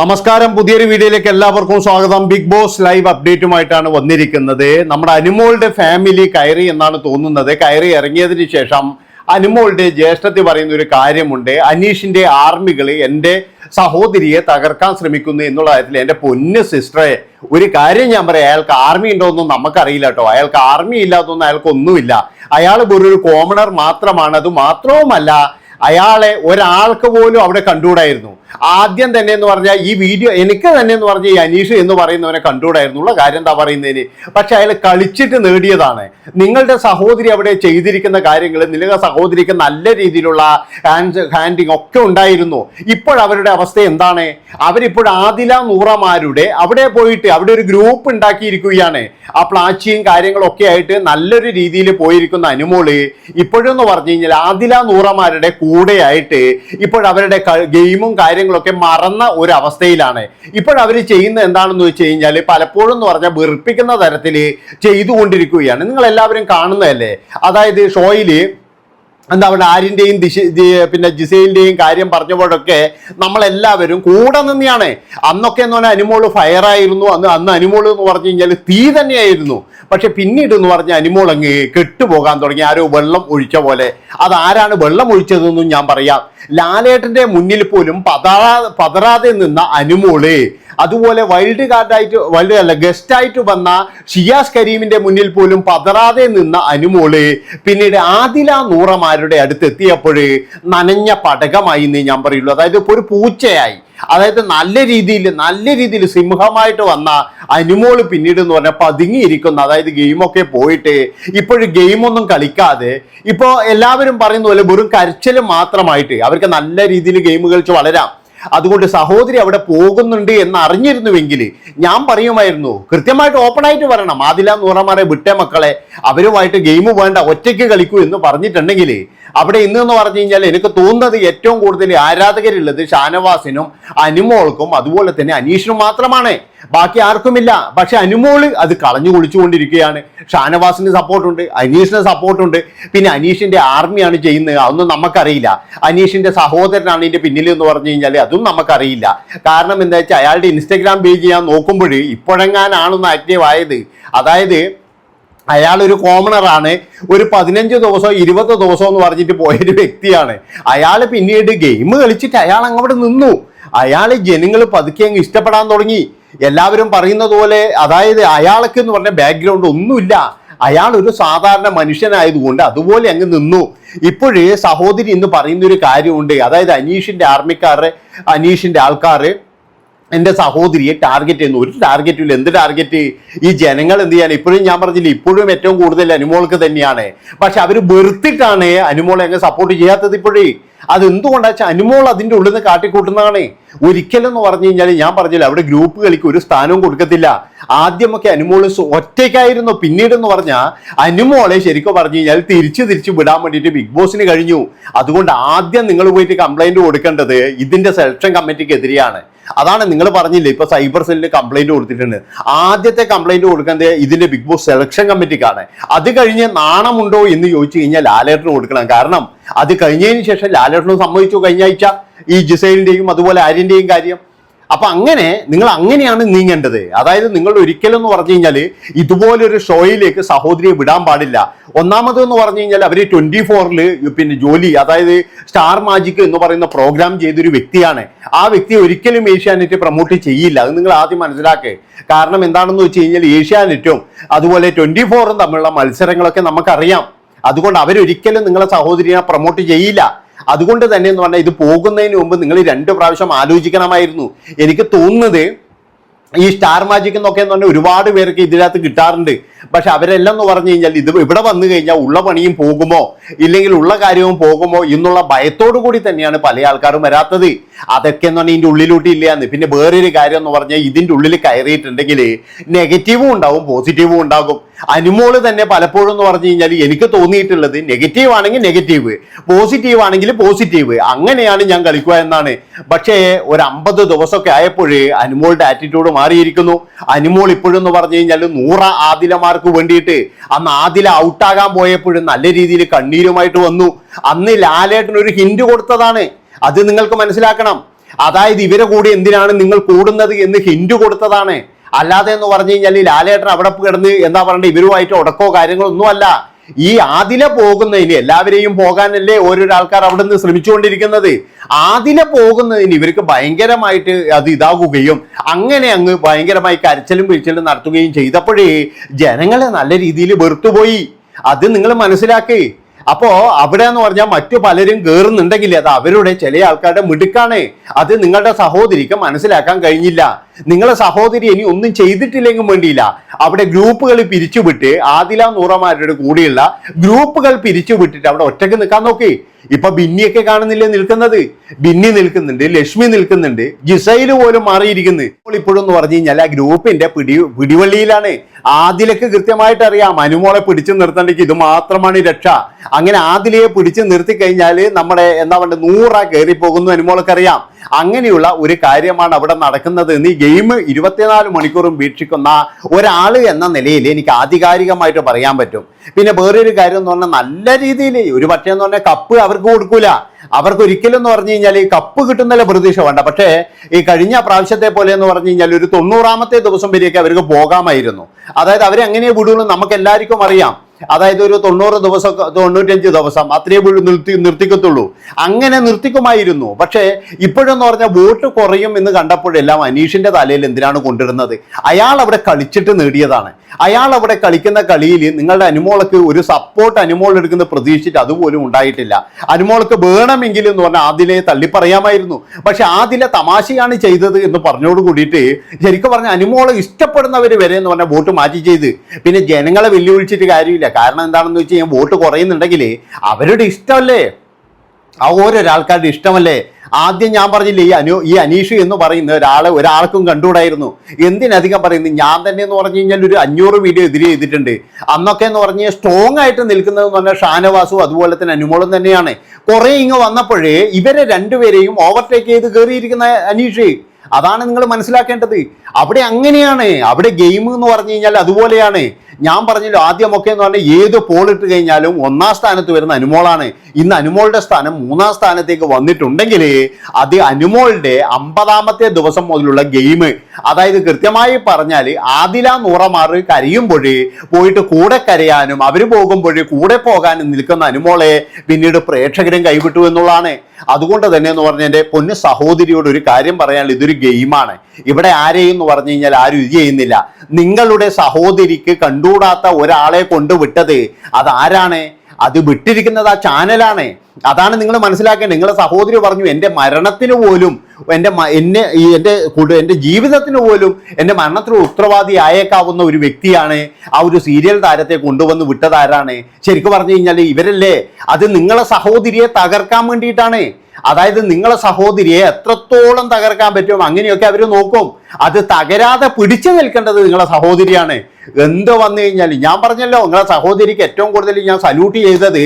നമസ്കാരം. പുതിയൊരു വീഡിയോയിലേക്ക് എല്ലാവർക്കും സ്വാഗതം. ബിഗ് ബോസ് ലൈവ് അപ്ഡേറ്റുമായിട്ടാണ് വന്നിരിക്കുന്നത്. നമ്മുടെ അനുമോളുടെ ഫാമിലി കയറി എന്നാണ് തോന്നുന്നത്. കയറി ഇറങ്ങിയതിന് ശേഷം അനുമോളുടെ ജ്യേഷ്ഠത്തിൽ പറയുന്ന ഒരു കാര്യമുണ്ട്. അനീഷിന്റെ ആർമികൾ എന്റെ സഹോദരിയെ തകർക്കാൻ ശ്രമിക്കുന്നു എന്നുള്ള കാര്യത്തിൽ എന്റെ പൊന്ന് സിസ്റ്ററെ ഒരു കാര്യം ഞാൻ പറയാം. അയാൾക്ക് ആർമി ഉണ്ടോയെന്നും നമുക്കറിയില്ല കേട്ടോ. അയാൾക്ക് ആർമി ഇല്ലാത്തൊന്നും അയാൾക്കൊന്നുമില്ല അയാൾ ഒരു കോമണർ മാത്രമാണ്. അത് മാത്രവുമല്ല അയാളെ ഒരാൾക്ക് പോലും അവിടെ കണ്ടുകൂടായിരുന്നു. ആദ്യം തന്നെ എന്ന് പറഞ്ഞാൽ ഈ വീഡിയോ എനിക്ക് തന്നെ എന്ന് പറഞ്ഞാൽ ഈ അനീഷ് എന്ന് പറയുന്നവനെ കണ്ടുകൂടായിരുന്നുള്ള കാര്യം എന്താ പറയുന്നതിന്? പക്ഷെ അയാൾ കളിച്ചിട്ട് നേടിയതാണ്. നിങ്ങളുടെ സഹോദരി അവിടെ ചെയ്തിരിക്കുന്ന കാര്യങ്ങൾ നിങ്ങളുടെ സഹോദരിക്ക് നല്ല രീതിയിലുള്ള ഹാൻഡ് ഹാൻഡിങ് ഒക്കെ ഉണ്ടായിരുന്നു. ഇപ്പോൾ അവരുടെ അവസ്ഥ എന്താണ്? അവരിപ്പോൾ ആദില നൂറമാരുടെ അവിടെ പോയിട്ട് അവിടെ ഒരു ഗ്രൂപ്പ് ഉണ്ടാക്കിയിരിക്കുകയാണ്. ആ പ്ലാച്ചിയും കാര്യങ്ങളൊക്കെ ആയിട്ട് നല്ലൊരു രീതിയിൽ പോയിരിക്കുന്ന അനുമോൾ ഇപ്പോഴെന്ന് പറഞ്ഞു കഴിഞ്ഞാൽ ആദില നൂറമാരുടെ കൂടെയായിട്ട് ഇപ്പോഴവരുടെ ഗെയിമും ഗെയിമും കാര്യങ്ങളൊക്കെ മറന്ന ഒരു അവസ്ഥയിലാണ് ഇപ്പോൾ അവർ ചെയ്യുന്നത് എന്താണെന്ന് വെച്ച് കഴിഞ്ഞാൽ പലപ്പോഴും എന്ന് പറഞ്ഞാൽ വെറുപ്പിക്കുന്ന തരത്തിൽ ചെയ്തുകൊണ്ടിരിക്കുകയാണ്. നിങ്ങൾ എല്ലാവരും കാണുന്നതല്ലേ? അതായത് ഷോയിൽ എന്താ പറയുക ആര്യന്റെയും ദിശ പിന്നെ ജിസയിലിന്റെയും കാര്യം പറഞ്ഞപ്പോഴൊക്കെ നമ്മളെല്ലാവരും കൂടെ നിന്നെയാണ്. അന്നൊക്കെ എന്ന് പറഞ്ഞാൽ അനുമോൾ ഫയറായിരുന്നു അന്ന് അന്ന് അനിമോൾ എന്ന് പറഞ്ഞു കഴിഞ്ഞാൽ തീ തന്നെയായിരുന്നു. പക്ഷെ പിന്നീട് എന്ന് പറഞ്ഞ അനിമോൾ അങ്ങ് കെട്ടുപോകാൻ തുടങ്ങി. ആരോ വെള്ളം ഒഴിച്ച പോലെ. അതാരാണ് വെള്ളം ഒഴിച്ചതെന്നും ഞാൻ പറയാം. ലാലേട്ടന്റെ മുന്നിൽ പോലും പതറാ പതറാതെ നിന്ന അനുമോൾ അതുപോലെ വൈൽഡ് കാർഡായിട്ട് വൈൽഡ് അല്ല ഗസ്റ്റ് ആയിട്ട് വന്ന ഷിയാസ് കരീമിന്റെ മുന്നിൽ പോലും പതറാതെ നിന്ന അനുമോൾ പിന്നീട് ആദില നൂറമാരുടെ അടുത്ത് എത്തിയപ്പോൾ നനഞ്ഞ പടകമായി എന്ന് ഞാൻ പറയുള്ളൂ. അതായത് ഇപ്പോൾ ഒരു പൂച്ചയായി. അതായത് നല്ല രീതിയിൽ നല്ല രീതിയിൽ സിംഹമായിട്ട് വന്ന അനുമോൾ പിന്നീട് എന്ന് പറഞ്ഞാൽ പതുങ്ങിയിരിക്കുന്ന. അതായത് ഗെയിമൊക്കെ പോയിട്ട് ഇപ്പോഴും ഗെയിമൊന്നും കളിക്കാതെ ഇപ്പോൾ എല്ലാവരും പറയുന്ന പോലെ വെറും കരച്ചിൽ മാത്രമായിട്ട് അവർക്ക് നല്ല രീതിയിൽ ഗെയിം കളിച്ച് വളരാം. അതുകൊണ്ട് സഹോദരി അവിടെ പോകുന്നുണ്ട് എന്ന് അറിഞ്ഞിരുന്നുവെങ്കിൽ ഞാൻ പറയുമായിരുന്നു കൃത്യമായിട്ട് ഓപ്പൺ ആയിട്ട് പറയണം ആദില നൂറമാരെ വിട്ടേ മക്കളെ. അവരുമായിട്ട് ഗെയിം വേണ്ട ഒറ്റയ്ക്ക് കളിക്കൂ എന്ന് പറഞ്ഞിട്ടുണ്ടെങ്കിൽ അവിടെ ഇന്ന് എന്ന് പറഞ്ഞു കഴിഞ്ഞാൽ എനിക്ക് തോന്നുന്നത് ഏറ്റവും കൂടുതൽ ആരാധകരുള്ളത് ഷാനവാസിനും അനുമോൾക്കും അതുപോലെ തന്നെ അനീഷിനും മാത്രമാണ്. ബാക്കി ആർക്കുമില്ല. പക്ഷെ അനുമോൾ അത് കളഞ്ഞു കുളിച്ചുകൊണ്ടിരിക്കുകയാണ്. ഷാനവാസിന് സപ്പോർട്ടുണ്ട് അനീഷിന് സപ്പോർട്ടുണ്ട്. പിന്നെ അനീഷിന്റെ ആർമിയാണ് ചെയ്യുന്നത്. അതൊന്നും നമുക്കറിയില്ല. അനീഷിന്റെ സഹോദരനാണ് ഇതിന്റെ പിന്നിൽ എന്ന് പറഞ്ഞു കഴിഞ്ഞാൽ അതും നമുക്കറിയില്ല. കാരണം എന്താ വെച്ചാൽ അയാളുടെ ഇൻസ്റ്റഗ്രാം പേജ് ഞാൻ നോക്കുമ്പോൾ ഇപ്പോഴെങ്ങാനാണെന്ന് ആക്റ്റീവ് ആയത്? അതായത് അയാൾ ഒരു കോമണറാണ് ഒരു പതിനഞ്ച് ദിവസം ഇരുപത് ദിവസം എന്ന് പറഞ്ഞിട്ട് പോയൊരു വ്യക്തിയാണ്. അയാൾ പിന്നീട് ഗെയിം കളിച്ചിട്ട് അയാൾ അങ്ങോട്ട് നിന്നു. അയാൾ ജനങ്ങൾ പതുക്കെ അങ്ങ് ഇഷ്ടപ്പെടാൻ തുടങ്ങി. എല്ലാവരും പറയുന്നത് പോലെ അതായത് അയാൾക്ക് എന്ന് പറഞ്ഞ ബാക്ക്ഗ്രൗണ്ട് ഒന്നുമില്ല. അയാൾ ഒരു സാധാരണ മനുഷ്യനായതുകൊണ്ട് അതുപോലെ അങ്ങ് നിന്നു. ഇപ്പോഴേ സഹോദരി എന്ന് പറയുന്ന ഒരു കാര്യമുണ്ട്. അതായത് അനീഷിന്റെ ആർമിക്കാർ അനീഷിന്റെ ആൾക്കാര് എന്റെ സഹോദരിയെ ടാർഗറ്റ് ചെയ്യുന്നു. ഒരു ടാർഗറ്റും ഇല്ല. എന്ത് ടാർഗറ്റ് ഈ ജനങ്ങൾ എന്ത് ചെയ്യാൻ? ഇപ്പോഴും ഞാൻ പറഞ്ഞില്ല ഇപ്പോഴും ഏറ്റവും കൂടുതൽ അനുമോൾക്ക് തന്നെയാണ്. പക്ഷെ അവർ വെറുത്തിട്ടാണ് അനുമോളെ അങ്ങ് സപ്പോർട്ട് ചെയ്യാത്തത് ഇപ്പോഴേ. അത് എന്തുകൊണ്ടാ വെച്ചാൽ അനുമോൾ അതിന്റെ ഉള്ളിൽ നിന്ന് കാട്ടിക്കൂട്ടുന്നതാണ്. ഒരിക്കലും എന്ന് പറഞ്ഞു കഴിഞ്ഞാൽ ഞാൻ പറഞ്ഞില്ല അവിടെ ഗ്രൂപ്പ് കളിക്ക് ഒരു സ്ഥാനവും കൊടുക്കത്തില്ല. ആദ്യമൊക്കെ അനുമോൾ ഒറ്റയ്ക്കായിരുന്നു. പിന്നീട് എന്ന് പറഞ്ഞാൽ അനുമോളെ ശരിക്കും പറഞ്ഞു കഴിഞ്ഞാൽ തിരിച്ചു തിരിച്ചു വിടാൻ വേണ്ടിയിട്ട് ബിഗ് ബോസിന് കഴിഞ്ഞു. അതുകൊണ്ട് ആദ്യം നിങ്ങൾ പോയിട്ട് കംപ്ലൈന്റ് കൊടുക്കേണ്ടത് ഇതിന്റെ സെലക്ഷൻ കമ്മിറ്റിക്ക് എതിരെയാണ് അതാണ് നിങ്ങൾ പറഞ്ഞില്ലേ ഇപ്പൊ സൈബർ സെല്ലിന് കംപ്ലൈന്റ് കൊടുത്തിട്ടുണ്ട്. ആദ്യത്തെ കംപ്ലൈന്റ് കൊടുക്കുന്നത് ഇതിന്റെ ബിഗ് ബോസ് സെലക്ഷൻ കമ്മിറ്റിക്കാണ് അത് കഴിഞ്ഞ് നാണമുണ്ടോ എന്ന് ചോദിച്ചു കഴിഞ്ഞാൽ ലാലേട്ടന് കൊടുക്കണം. കാരണം അത് കഴിഞ്ഞതിന് ശേഷം ലാലേട്ടനും സമ്മതിച്ചു കഴിഞ്ഞ ആഴ്ച ഈ ജിസൈലിന്റെയും അതുപോലെ ആര്യന്റെയും കാര്യം. അപ്പൊ അങ്ങനെ നിങ്ങൾ അങ്ങനെയാണ് നീങ്ങേണ്ടത്. അതായത് നിങ്ങൾ ഒരിക്കലും എന്ന് പറഞ്ഞു കഴിഞ്ഞാൽ ഇതുപോലൊരു ഷോയിലേക്ക് സഹോദരിയെ വിടാൻ പാടില്ല. ഒന്നാമത് എന്ന് പറഞ്ഞു കഴിഞ്ഞാൽ അവർ ട്വന്റി ഫോറിൽ പിന്നെ ജോലി അതായത് സ്റ്റാർ മാജിക് എന്ന് പറയുന്ന പ്രോഗ്രാം ചെയ്തൊരു വ്യക്തിയാണ്. ആ വ്യക്തി ഒരിക്കലും ഏഷ്യാനെറ്റ് പ്രൊമോട്ട് ചെയ്യില്ല. അത് നിങ്ങൾ ആദ്യം മനസ്സിലാക്കുക കാരണം എന്താണെന്ന് വെച്ച് കഴിഞ്ഞാൽ ഏഷ്യാനെറ്റും അതുപോലെ ട്വന്റി ഫോറും തമ്മിലുള്ള മത്സരങ്ങളൊക്കെ നമുക്കറിയാം. അതുകൊണ്ട് അവരൊരിക്കലും നിങ്ങളെ സഹോദരിയെ പ്രൊമോട്ട് ചെയ്യില്ല. അതുകൊണ്ട് തന്നെ എന്ന് പറഞ്ഞാൽ ഇത് പോകുന്നതിന് മുമ്പ് നിങ്ങൾ രണ്ട് പ്രാവശ്യം ആലോചിക്കണമായിരുന്നു. എനിക്ക് തോന്നുന്നത് ഈ സ്റ്റാർ മാജിക് എന്നൊക്കെ എന്ന് പറഞ്ഞാൽ ഒരുപാട് പേർക്ക് ഇതിനകത്ത് കിട്ടാറുണ്ട്. പക്ഷെ അവരെല്ലാം എന്ന് പറഞ്ഞു കഴിഞ്ഞാൽ ഇത് ഇവിടെ വന്നു കഴിഞ്ഞാൽ ഉള്ള പണിയും പോകുമോ? ഇല്ലെങ്കിൽ ഉള്ള കാര്യവും പോകുമോ എന്നുള്ള ഭയത്തോടു കൂടി തന്നെയാണ് പല ആൾക്കാരും വരാത്തത്. അതൊക്കെ എന്ന് പറഞ്ഞാൽ ഇതിന്റെ ഉള്ളിലോട്ട് ഇല്ലയെന്ന് പിന്നെ വേറൊരു കാര്യം എന്ന് പറഞ്ഞാൽ ഇതിന്റെ ഉള്ളിൽ കയറിയിട്ടുണ്ടെങ്കിൽ നെഗറ്റീവും ഉണ്ടാവും പോസിറ്റീവും ഉണ്ടാകും. അനുമോൾ തന്നെ പലപ്പോഴും എന്ന് പറഞ്ഞു കഴിഞ്ഞാൽ എനിക്ക് തോന്നിയിട്ടുള്ളത് നെഗറ്റീവ് ആണെങ്കിൽ നെഗറ്റീവ് പോസിറ്റീവ് ആണെങ്കിൽ പോസിറ്റീവ്. അങ്ങനെയാണ് ഞാൻ കളിക്കുക എന്നാണ്. പക്ഷേ ഒരു അമ്പത് ദിവസമൊക്കെ ആയപ്പോഴേ അനുമോളുടെ ആറ്റിറ്റ്യൂഡ് മാറിയിരിക്കുന്നു. അനുമോൾ ഇപ്പോഴെന്ന് പറഞ്ഞു കഴിഞ്ഞാൽ നൂറ ആദിലമാർക്ക് വേണ്ടിയിട്ട് അന്ന് ആദില ഔട്ടാകാൻ പോയപ്പോഴും നല്ല രീതിയിൽ കണ്ണീരുമായിട്ട് വന്നു. അന്ന് ലാലേട്ടൻ ഒരു ഹിന്റ് കൊടുത്തതാണ്. അത് നിങ്ങൾക്ക് മനസ്സിലാക്കണം. അതായത് ഇവരെ കൂടി എന്തിനാണ് നിങ്ങൾ കൂടുന്നത് എന്ന് ഹിന്റ് കൊടുത്തതാണ്. അല്ലാതെ എന്ന് പറഞ്ഞു കഴിഞ്ഞാൽ ലാലേട്ടൻ അവിടെ കിടന്ന് എന്താ പറയണ്ടേ ഇവരുമായിട്ട് ഉടക്കോ കാര്യങ്ങളോ അല്ല ഈ ആദില പോകുന്നതിന് എല്ലാവരെയും പോകാനല്ലേ ഓരോരോ ആൾക്കാർ അവിടെ നിന്ന് ശ്രമിച്ചുകൊണ്ടിരിക്കുന്നത്? ആദില പോകുന്നതിന് ഇവർക്ക് ഭയങ്കരമായിട്ട് അത് ഇതാകുകയും അങ്ങനെ അങ്ങ് ഭയങ്കരമായി കരച്ചിലും പിഴിച്ചിലും നടത്തുകയും ചെയ്തപ്പോഴേ ജനങ്ങളെ നല്ല രീതിയിൽ വെറുത്തുപോയി. അത് നിങ്ങൾ മനസ്സിലാക്കി. അപ്പോ അവിടെ എന്ന് പറഞ്ഞാൽ മറ്റു പലരും കയറുന്നുണ്ടെങ്കിൽ അത് അവരുടെ ചില ആൾക്കാരുടെ മിടുക്കാണേ. അത് നിങ്ങളുടെ സഹോദരിക്ക് മനസ്സിലാക്കാൻ കഴിഞ്ഞില്ല. നിങ്ങളെ സഹോദരി ഇനി ഒന്നും ചെയ്തിട്ടില്ലെങ്കിൽ വേണ്ടിയില്ല. അവിടെ ഗ്രൂപ്പുകൾ പിരിച്ചുവിട്ട് ആദില നൂറമാരുടെ കൂടെയുള്ള ഗ്രൂപ്പുകൾ പിരിച്ചുവിട്ടിട്ട് അവിടെ ഒറ്റയ്ക്ക് നിൽക്കാൻ നോക്കി. ഇപ്പൊ ബിന്നിയൊക്കെ കാണുന്നില്ലേ നിൽക്കുന്നത്? ബിന്നി നിൽക്കുന്നുണ്ട് ലക്ഷ്മി നിൽക്കുന്നുണ്ട് ജിസൈൽ പോലും മാറിയിരിക്കുന്നു. ഇപ്പോൾ ഇപ്പോഴും എന്ന് പറഞ്ഞു കഴിഞ്ഞാൽ ആ ഗ്രൂപ്പിന്റെ പിടി പിടിവള്ളിയിലാണ്. ആദിലക്ക് കൃത്യമായിട്ട് അറിയാം അനുമോളെ പിടിച്ചു നിർത്തണ്ടെങ്കിൽ ഇത് മാത്രമാണ് രക്ഷ. അങ്ങനെ ആദിലയെ പിടിച്ചു നിർത്തി കഴിഞ്ഞാൽ നമ്മുടെ എന്താ പറയുക നൂറ കയറി പോകുന്നു അനുമോളൊക്കെ അറിയാം അങ്ങനെയുള്ള ഒരു കാര്യമാണ് അവിടെ നടക്കുന്നത്. എന്ന് ഈ ഗെയിം ഇരുപത്തിനാല് മണിക്കൂറും വീക്ഷിക്കുന്ന ഒരാൾ എന്ന നിലയിൽ എനിക്ക് ആധികാരികമായിട്ട് പറയാൻ പറ്റും. പിന്നെ വേറൊരു കാര്യം എന്ന് പറഞ്ഞാൽ നല്ല രീതിയിൽ ഒരു പക്ഷേ എന്ന് പറഞ്ഞാൽ കപ്പ് അവർക്ക് കൊടുക്കൂല. അവർക്ക് ഒരിക്കലും എന്ന് പറഞ്ഞു കഴിഞ്ഞാൽ ഈ കപ്പ് കിട്ടുന്നതിലെ പ്രതീക്ഷ വേണ്ട. പക്ഷേ ഈ കഴിഞ്ഞ പ്രാവശ്യത്തെ പോലെ എന്ന് പറഞ്ഞു കഴിഞ്ഞാൽ ഒരു തൊണ്ണൂറാമത്തെ ദിവസം വരെയൊക്കെ അവർക്ക് പോകാമായിരുന്നു. അതായത് അവരെങ്ങനെ വിടുകയുള്ളൂ നമുക്ക് എല്ലാവർക്കും അറിയാം. അതായത് ഒരു തൊണ്ണൂറ് ദിവസം തൊണ്ണൂറ്റഞ്ച് ദിവസം അത്രയേ ഉള്ളൂ നിർത്തി നിർത്തിക്കത്തുള്ളൂ. അങ്ങനെ നിർത്തിക്കുമായിരുന്നു. പക്ഷേ ഇപ്പോഴെന്ന് പറഞ്ഞാൽ വോട്ട് കുറയും എന്ന് കണ്ടപ്പോഴെല്ലാം അനീഷിന്റെ തലയിൽ എന്തിനാണ് കൊണ്ടിരുന്നത്? അയാൾ അവിടെ കളിച്ചിട്ട് നേടിയതാണ്. അയാൾ അവിടെ കളിക്കുന്ന കളിയിൽ നിങ്ങളുടെ അനുമോളക്ക് ഒരു സപ്പോർട്ട് അനുമോൾ എടുക്കുന്ന പ്രതീക്ഷിച്ചിട്ട് അതുപോലും ഉണ്ടായിട്ടില്ല. അനുമോൾക്ക് വേണമെങ്കിൽ എന്ന് പറഞ്ഞാൽ ആദിലെ തള്ളിപ്പറയാമായിരുന്നു. പക്ഷെ ആദിലെ തമാശയാണ് ചെയ്തത് എന്ന് പറഞ്ഞോട് കൂടിയിട്ട് ശരിക്കും പറഞ്ഞാൽ അനുമോളെ ഇഷ്ടപ്പെടുന്നവർ വരെ എന്ന് പറഞ്ഞാൽ വോട്ട് മാറ്റി ചെയ്ത്. പിന്നെ ജനങ്ങളെ വെല്ലുവിളിച്ചിട്ട് കാര്യമില്ല. കാരണം എന്താണെന്ന് വെച്ച് കഴിഞ്ഞാൽ വോട്ട് കുറയുന്നുണ്ടെങ്കിൽ അവരുടെ ഇഷ്ടമല്ലേ? ആ ഓരോരാൾക്കാരുടെ ഇഷ്ടമല്ലേ? ആദ്യം ഞാൻ പറഞ്ഞില്ലേ ഈ അനു ഈ അനീഷ് എന്ന് പറയുന്ന ഒരാളെ ഒരാൾക്കും കണ്ടുകൂടായിരുന്നു. എന്തിനധികം പറയുന്നത് ഞാൻ തന്നെ എന്ന് പറഞ്ഞു കഴിഞ്ഞാൽ ഒരു അഞ്ഞൂറ് വീഡിയോ എതിരെ ചെയ്തിട്ടുണ്ട്. അന്നൊക്കെ എന്ന് പറഞ്ഞാൽ സ്ട്രോങ് ആയിട്ട് നിൽക്കുന്നത് എന്ന് പറഞ്ഞാൽ ഷാനവാസും അതുപോലെ തന്നെ അനുമോളും തന്നെയാണ്. കുറെ ഇങ്ങ് വന്നപ്പോഴേ ഇവരെ രണ്ടുപേരെയും ഓവർടേക്ക് ചെയ്ത് കയറിയിരിക്കുന്ന അനീഷ്. അതാണ് നിങ്ങൾ മനസ്സിലാക്കേണ്ടത്. അവിടെ അങ്ങനെയാണ്. അവിടെ ഗെയിം എന്ന് പറഞ്ഞു കഴിഞ്ഞാൽ അതുപോലെയാണ്. ഞാൻ പറഞ്ഞല്ലോ ആദ്യമൊക്കെ എന്ന് പറഞ്ഞാൽ ഏത് പോൾ ഇട്ട് കഴിഞ്ഞാലും ഒന്നാം സ്ഥാനത്ത് വരുന്ന അനുമോളാണ്. ഇന്ന് അനുമോളുടെ സ്ഥാനം മൂന്നാം സ്ഥാനത്തേക്ക് വന്നിട്ടുണ്ടെങ്കിൽ അത് അനുമോളുടെ അമ്പതാമത്തെ ദിവസം മുതലുള്ള ഗെയിം അതായത് കൃത്യമായി പറഞ്ഞാൽ ആദില നൂറമാർ കരയുമ്പോൾ പോയിട്ട് കൂടെ കരയാനും അവർ പോകുമ്പോൾ കൂടെ പോകാനും നിൽക്കുന്ന അനുമോളെ പിന്നീട് പ്രേക്ഷകരും കൈവിട്ടു എന്നുള്ളതാണ്. അതുകൊണ്ട് തന്നെ എന്ന് പറഞ്ഞ എന്റെ പൊന്നു സഹോദരിയോട് ഒരു കാര്യം പറയാൻ ഇതൊരു ഗെയിമാണ് ഇവിടെ ആരെയും എന്ന് പറഞ്ഞു കഴിഞ്ഞാൽ ആരും ഇത് ചെയ്യുന്നില്ല. നിങ്ങളുടെ സഹോദരിക്ക് കണ്ടുകൂടാത്ത ഒരാളെ കൊണ്ടുവിട്ടത് അതാരാണ്? അത് വിട്ടിരിക്കുന്നത് ആ ചാനലാണ്. അതാണ് നിങ്ങൾ മനസ്സിലാക്കേണ്ടത്. നിങ്ങളുടെ സഹോദരി പറഞ്ഞു എന്റെ മരണത്തിന് പോലും എന്റെ എന്നെ ഈ എന്റെ എന്റെ ജീവിതത്തിന് പോലും എന്റെ മരണത്തിന് ഉത്തരവാദി ആയേക്കാവുന്ന ഒരു വ്യക്തിയാണ് ആ ഒരു സീരിയൽ താരത്തെ കൊണ്ടുവന്ന് വിട്ടതാരാണ് ശരിക്കും പറഞ്ഞു കഴിഞ്ഞാൽ ഇവരല്ലേ. അത് നിങ്ങളെ സഹോദരിയെ തകർക്കാൻ വേണ്ടിയിട്ടാണ്. അതായത് നിങ്ങളെ സഹോദരിയെ എത്രത്തോളം തകർക്കാൻ പറ്റും അങ്ങനെയൊക്കെ അവർ നോക്കും. അത് തകരാതെ പിടിച്ചു നിൽക്കേണ്ടത് നിങ്ങളെ സഹോദരിയാണ്. എന്ത് വന്നു കഴിഞ്ഞാൽ ഞാൻ പറഞ്ഞല്ലോ നിങ്ങളെ സഹോദരിക്ക് ഏറ്റവും കൂടുതൽ ഞാൻ സല്യൂട്ട് ചെയ്തത്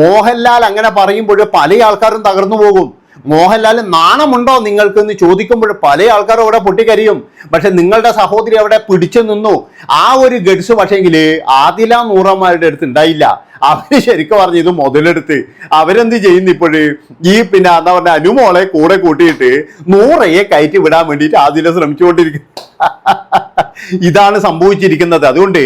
മോഹൻലാൽ അങ്ങനെ പറയുമ്പോൾ പല ആൾക്കാരും തകർന്നു പോകും. മോഹൻലാൽ നാണമുണ്ടോ നിങ്ങൾക്ക് എന്ന് ചോദിക്കുമ്പോൾ പല ആൾക്കാരും അവിടെ പൊട്ടിക്കരിയും. പക്ഷെ നിങ്ങളുടെ സഹോദരി അവിടെ പിടിച്ചു നിന്നു. ആ ഒരു ഗഡ്സ് പക്ഷേങ്കിൽ ആദില നൂറന്മാരുടെ അടുത്ത് ഉണ്ടായില്ല. അവർ ശരിക്കും പറഞ്ഞു ഇത് മുതലെടുത്ത് അവരെന്ത് ചെയ്യുന്നു ഇപ്പോഴ്? ഈ പിന്നെ എന്താ പറഞ്ഞ അനുമോളെ കൂടെ കൂട്ടിയിട്ട് നൂറയെ കയറ്റി വിടാൻ വേണ്ടിയിട്ട് ആദില ശ്രമിച്ചുകൊണ്ടിരിക്കുന്നു. ഇതാണ് സംഭവിച്ചിരിക്കുന്നത്. അതുകൊണ്ട്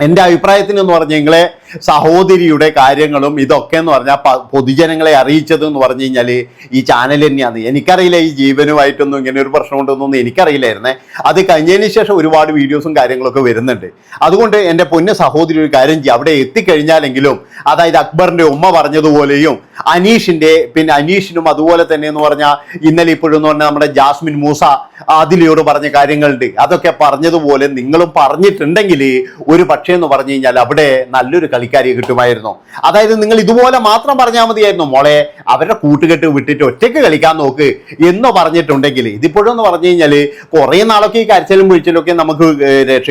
എന്റെ അഭിപ്രായത്തിന് എന്ന് നിങ്ങളെ സഹോദരിയുടെ കാര്യങ്ങളും ഇതൊക്കെ എന്ന് പറഞ്ഞാൽ പൊതുജനങ്ങളെ അറിയിച്ചത് എന്ന് പറഞ്ഞു കഴിഞ്ഞാൽ ഈ ചാനൽ തന്നെയാണ്. എനിക്കറിയില്ല ഈ ജീവനുമായിട്ടൊന്നും ഇങ്ങനെ ഒരു പ്രശ്നമുണ്ടെന്നൊന്നും എനിക്കറിയില്ലായിരുന്നേ. അത് കഴിഞ്ഞതിന് ശേഷം ഒരുപാട് വീഡിയോസും കാര്യങ്ങളൊക്കെ വരുന്നുണ്ട്. അതുകൊണ്ട് എന്റെ പൊന്ന സഹോദരി ഒരു കാര്യം ചെയ്യും. അവിടെ എത്തിക്കഴിഞ്ഞാലെങ്കിലും അതായത് അക്ബറിന്റെ ഉമ്മ പറഞ്ഞതുപോലെയും അനീഷിന്റെ പിന്നെ അനീഷിനും അതുപോലെ തന്നെ എന്ന് പറഞ്ഞാൽ ഇന്നലെ ഇപ്പോഴും എന്ന് പറഞ്ഞാൽ നമ്മുടെ ജാസ്മിൻ മൂസ ആദിലയോട് പറഞ്ഞ കാര്യങ്ങളുണ്ട്. അതൊക്കെ പറഞ്ഞതുപോലെ നിങ്ങളും പറഞ്ഞിട്ടുണ്ടെങ്കിൽ ഒരു പക്ഷേ എന്ന് പറഞ്ഞു കഴിഞ്ഞാൽ അവിടെ നല്ലൊരു കളിക്കാരിയെ കിട്ടുമായിരുന്നു. അതായത് നിങ്ങൾ ഇതുപോലെ മാത്രം പറഞ്ഞാൽ മതിയായിരുന്നു. മോളെ അവരുടെ കൂട്ടുകെട്ട് വിട്ടിട്ട് ഒറ്റയ്ക്ക് കളിക്കാൻ നോക്ക് എന്ന് പറഞ്ഞിട്ടുണ്ടെങ്കിൽ ഇതിപ്പോഴും എന്ന് പറഞ്ഞു കഴിഞ്ഞാൽ കുറേ നാളൊക്കെ ഈ കരച്ചിലും പിടിച്ചിലും ഒക്കെ നമുക്ക്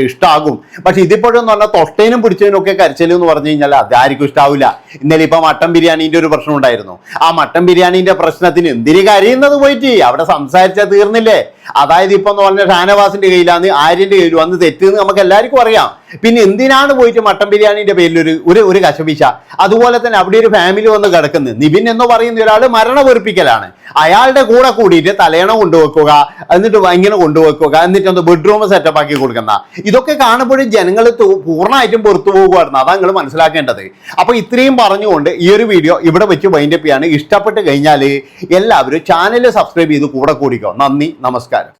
ഇഷ്ടമാകും പക്ഷെ ഇതിപ്പോഴും എന്ന് പറഞ്ഞാൽ തൊട്ടേനും പിടിച്ചതിനും ഒക്കെ കരച്ചിലും എന്ന് പറഞ്ഞു കഴിഞ്ഞാൽ അതാർക്കും ഇഷ്ടാവില്ല. ഇന്നലെ ഇപ്പൊ മട്ടൻ ബിരിയാണീന്റെ ഒരു പ്രശ്നം ഉണ്ടായിരുന്നു. ആ മട്ടൻ ബിരിയാണീന്റെ പ്രശ്നത്തിന് എന്തിന് കരയുന്നത് പോയിട്ട്? അവിടെ സംസാരിച്ചാൽ തീർന്നില്ലേ? അതായത് ഇപ്പൊ എന്ന് പറഞ്ഞ ഷാനവാസിന്റെ കയ്യിലാണ് ആര്യന്റെ കയ്യിലും അന്ന് തെറ്റെന്ന് നമുക്ക് എല്ലാവർക്കും അറിയാം. പിന്നെ എന്തിനാണ് പോയിട്ട് മട്ടൻ ബിരിയാണിന്റെ പേരിൽ ഒരു ഒരു ഒരു കശപിശ അതുപോലെ തന്നെ അവിടെ ഒരു ഫാമിലി വന്ന് കിടക്കുന്നത് നിബിൻ എന്ന് പറയുന്ന ഒരാൾ മരണ അയാളുടെ കൂടെ കൂടിയിട്ട് തലയണ കൊണ്ടുവെക്കുക എന്നിട്ട് ഇങ്ങനെ കൊണ്ടുവെക്കുക എന്നിട്ട് ഒന്ന് ബെഡ്റൂം സെറ്റപ്പ് ആക്കി കൊടുക്കുന്ന. ഇതൊക്കെ കാണുമ്പോഴും ജനങ്ങൾ പൂർണമായിട്ടും പുറത്തു പോകുമായിരുന്നു അതാണ് നിങ്ങൾ മനസ്സിലാക്കേണ്ടത്. അപ്പൊ ഇത്രയും പറഞ്ഞുകൊണ്ട് ഈ ഒരു വീഡിയോ ഇവിടെ വെച്ച് വൈൻഡപ്പ് ചെയ്യാണ്. ഇഷ്ടപ്പെട്ട് കഴിഞ്ഞാൽ എല്ലാവരും ചാനൽ സബ്സ്ക്രൈബ് ചെയ്ത് കൂടെ കൂടിക്കോ. നന്ദി നമസ്കാരം.